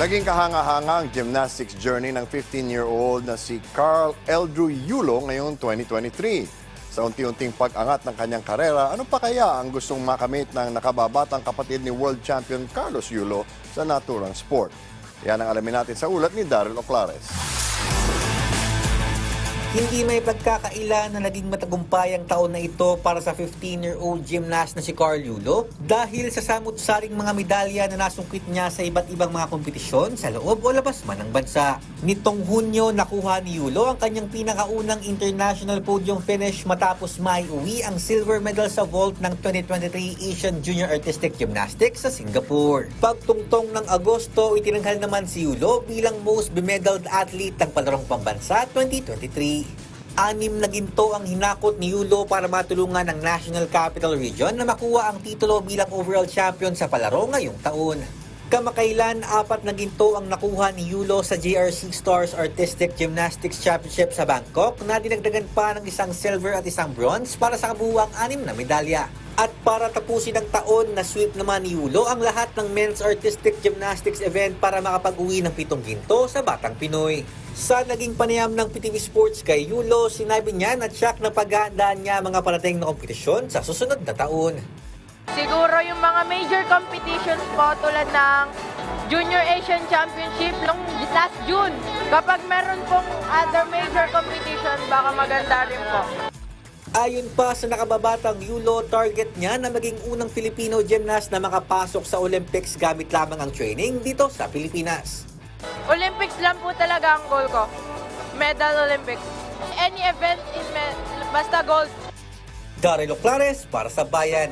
Naging kahanga-hanga ang gymnastics journey ng 15-year-old na si Carl Eldrew Yulo ngayong 2023. Sa unti-unting pag-angat ng kanyang karera, ano pa kaya ang gustong makamit ng nakababatang kapatid ni world champion Carlos Yulo sa naturang sport? Yan ang alamin natin sa ulat ni Daryl Oclares. Hindi may pagkakaila na naging matagumpay ang taon na ito para sa 15-year-old gymnast na si Carl Yulo dahil sa samut-saring mga medalya na nasungkit niya sa iba't ibang mga kompetisyon sa loob o labas man ng bansa. Nitong Hunyo, nakuha ni Yulo ang kanyang pinakaunang international podium finish matapos maiuwi ang silver medal sa vault ng 2023 Asian Junior Artistic Gymnastics sa Singapore. Pagtungtong ng Agosto, itinanghal naman si Yulo bilang most bemedaled athlete ng palarong pambansa 2023. Anim na ginto ang hinakot ni Yulo para matulungan ang National Capital Region na makuha ang titulo bilang overall champion sa palaro ngayong taon. Kamakailan, apat na ginto ang nakuha ni Yulo sa JRC Stars Artistic Gymnastics Championship sa Bangkok na dinagdagan pa ng isang silver at isang bronze para sa kabuuang anim na medalya. At para tapusin ang taon, na-sweep naman ni Yulo ang lahat ng men's artistic gymnastics event para makapag-uwi ng pitong ginto sa Batang Pinoy. Sa naging panayam ng PTV Sports kay Yulo, sinabi niya na tsak na paghahandaan niya mga parating na kompetisyon sa susunod na taon. Siguro yung mga major competitions po tulad ng Junior Asian Championship nung last June. Kapag meron pong other major competition, baka maganda rin po. Ayon pa sa nakababatang Yulo, target niya na maging unang Filipino gymnast na makapasok sa Olympics gamit lamang ang training dito sa Pilipinas. Olympics lang po talaga ang goal ko. Medal Olympics. Any event in basta gold. Daryl Oclares para sa Bayan.